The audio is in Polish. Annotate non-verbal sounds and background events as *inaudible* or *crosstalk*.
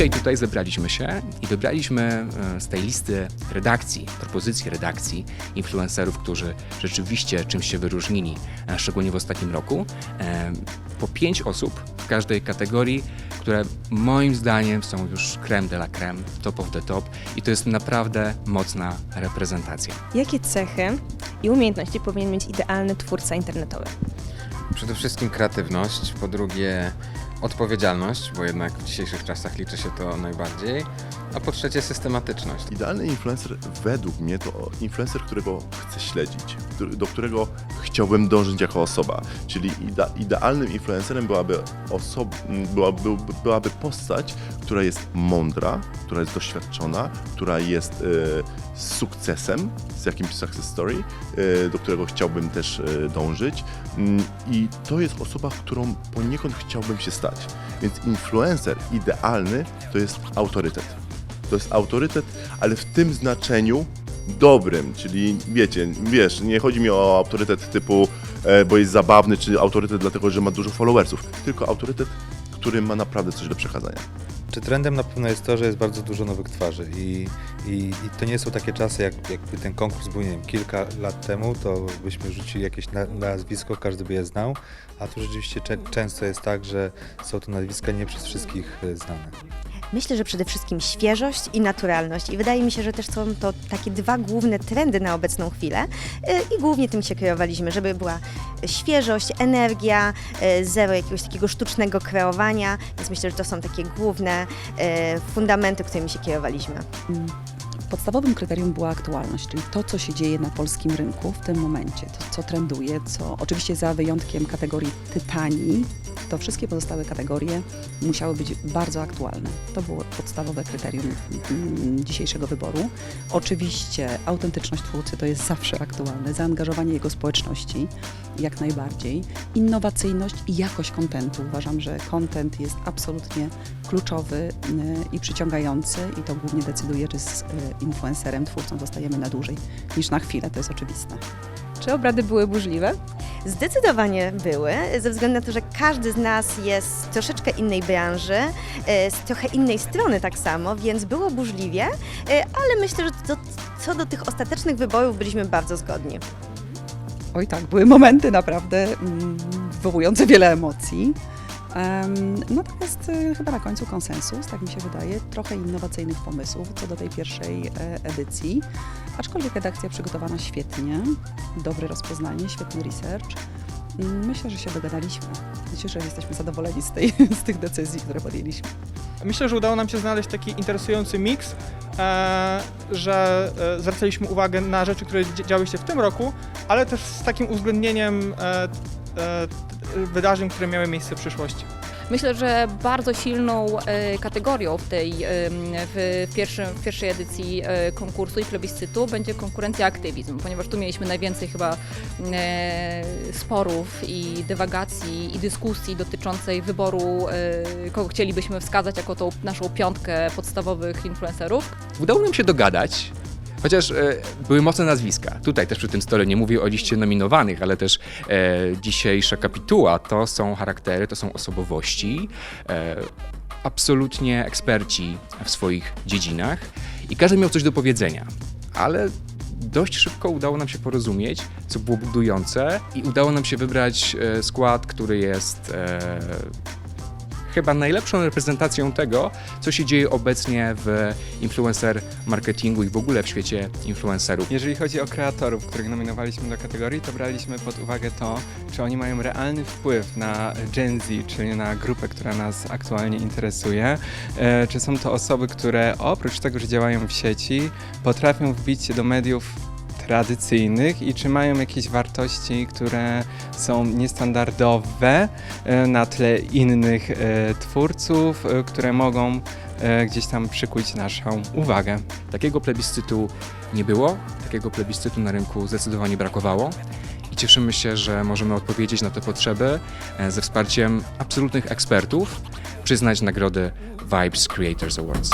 dzisiaj tutaj zebraliśmy się i wybraliśmy e, z tej listy redakcji, propozycji redakcji influencerów, którzy rzeczywiście czymś się wyróżnili, e, szczególnie w ostatnim roku, e, po pięć osób w każdej kategorii, które moim zdaniem są już creme de la creme, top of the top i to jest naprawdę mocna reprezentacja. Jakie cechy i umiejętności powinien mieć idealny twórca internetowy? Przede wszystkim kreatywność, po drugie odpowiedzialność, bo jednak w dzisiejszych czasach liczy się to najbardziej, a po trzecie systematyczność. Idealny influencer według mnie to influencer, którego chcę śledzić, do którego chciałbym dążyć jako osoba. Czyli ide, idealnym influencerem byłaby, osob, była, był, byłaby postać, która jest mądra, która jest doświadczona, która jest e, z sukcesem, z jakimś success story, e, do którego chciałbym też e, dążyć. Mm, I to jest osoba, którą poniekąd chciałbym się stać. Więc influencer idealny to jest autorytet. To jest autorytet, ale w tym znaczeniu dobrym, czyli wiecie, wiesz, nie chodzi mi o autorytet typu, e, bo jest zabawny, czy autorytet dlatego, że ma dużo followersów, tylko autorytet, który ma naprawdę coś do przekazania. Czy trendem na pewno jest to, że jest bardzo dużo nowych twarzy i, i, i to nie są takie czasy, jak, jakby ten konkurs był, nie wiem, kilka lat temu, to byśmy rzucili jakieś na, nazwisko, każdy by je znał, a tu rzeczywiście często jest tak, że są to nazwiska nie przez wszystkich e, znane. Myślę, że przede wszystkim świeżość i naturalność. I wydaje mi się, że też są to takie dwa główne trendy na obecną chwilę. Y, I głównie tym się kierowaliśmy, żeby była świeżość, energia, y, zero jakiegoś takiego sztucznego kreowania. Więc myślę, że to są takie główne y, fundamenty, którymi się kierowaliśmy. Podstawowym kryterium była aktualność, czyli to, co się dzieje na polskim rynku w tym momencie, to, co trenduje, co oczywiście za wyjątkiem kategorii tytanii, to wszystkie pozostałe kategorie musiały być bardzo aktualne. To było podstawowe kryterium mm, dzisiejszego wyboru. Oczywiście autentyczność twórcy to jest zawsze aktualne, zaangażowanie jego społeczności jak najbardziej, innowacyjność i jakość kontentu. Uważam, że kontent jest absolutnie kluczowy y, i przyciągający i to głównie decyduje, czy y, influencerem, twórcą zostajemy na dłużej niż na chwilę, to jest oczywiste. Czy obrady były burzliwe? Zdecydowanie były, ze względu na to, że każdy z nas jest z troszeczkę innej branży, e, z trochę innej strony tak samo, więc było burzliwie, e, ale myślę, że to, co do tych ostatecznych wyborów byliśmy bardzo zgodni. Oj tak, były momenty naprawdę mm, wywołujące wiele emocji. Natomiast y, chyba na końcu konsensus, tak mi się wydaje, trochę innowacyjnych pomysłów co do tej pierwszej e, edycji. Aczkolwiek redakcja przygotowana świetnie, dobre rozpoznanie, świetny research. Mm, Myślę, że się dogadaliśmy. Myślę, że jesteśmy zadowoleni z, tej, *laughs* z tych decyzji, które podjęliśmy. Myślę, że udało nam się znaleźć taki interesujący miks, e, że e, zwracaliśmy uwagę na rzeczy, które działy się w tym roku, ale też z takim uwzględnieniem wydarzeń, które miały miejsce w przyszłości. Myślę, że bardzo silną e, kategorią w tej em, w, pierwszym, w pierwszej edycji e, konkursu i plebiscytu będzie konkurencja aktywizm, ponieważ tu mieliśmy najwięcej chyba e, sporów i dywagacji i dyskusji dotyczącej wyboru, e, kogo chcielibyśmy wskazać jako tą naszą piątkę podstawowych influencerów. Udało nam się dogadać, chociaż e, były mocne nazwiska. Tutaj też przy tym stole nie mówię o liście nominowanych, ale też e, dzisiejsza kapituła to są charaktery, to są osobowości, e, absolutnie eksperci w swoich dziedzinach i każdy miał coś do powiedzenia, ale dość szybko udało nam się porozumieć, co było budujące i udało nam się wybrać e, skład, który jest e, chyba najlepszą reprezentacją tego, co się dzieje obecnie w influencer marketingu i w ogóle w świecie influencerów. Jeżeli chodzi o kreatorów, których nominowaliśmy do kategorii, to braliśmy pod uwagę to, czy oni mają realny wpływ na Gen Z, czyli na grupę, która nas aktualnie interesuje. E, czy są to osoby, które oprócz tego, że działają w sieci, potrafią wbić się do mediów tradycyjnych i czy mają jakieś wartości, które są niestandardowe e, na tle innych e, twórców, e, które mogą gdzieś tam przykuć naszą uwagę. Takiego plebiscytu nie było, takiego plebiscytu na rynku zdecydowanie brakowało. I cieszymy się, że możemy odpowiedzieć na te potrzeby ze wsparciem absolutnych ekspertów, przyznać nagrody Vibes Creators Awards.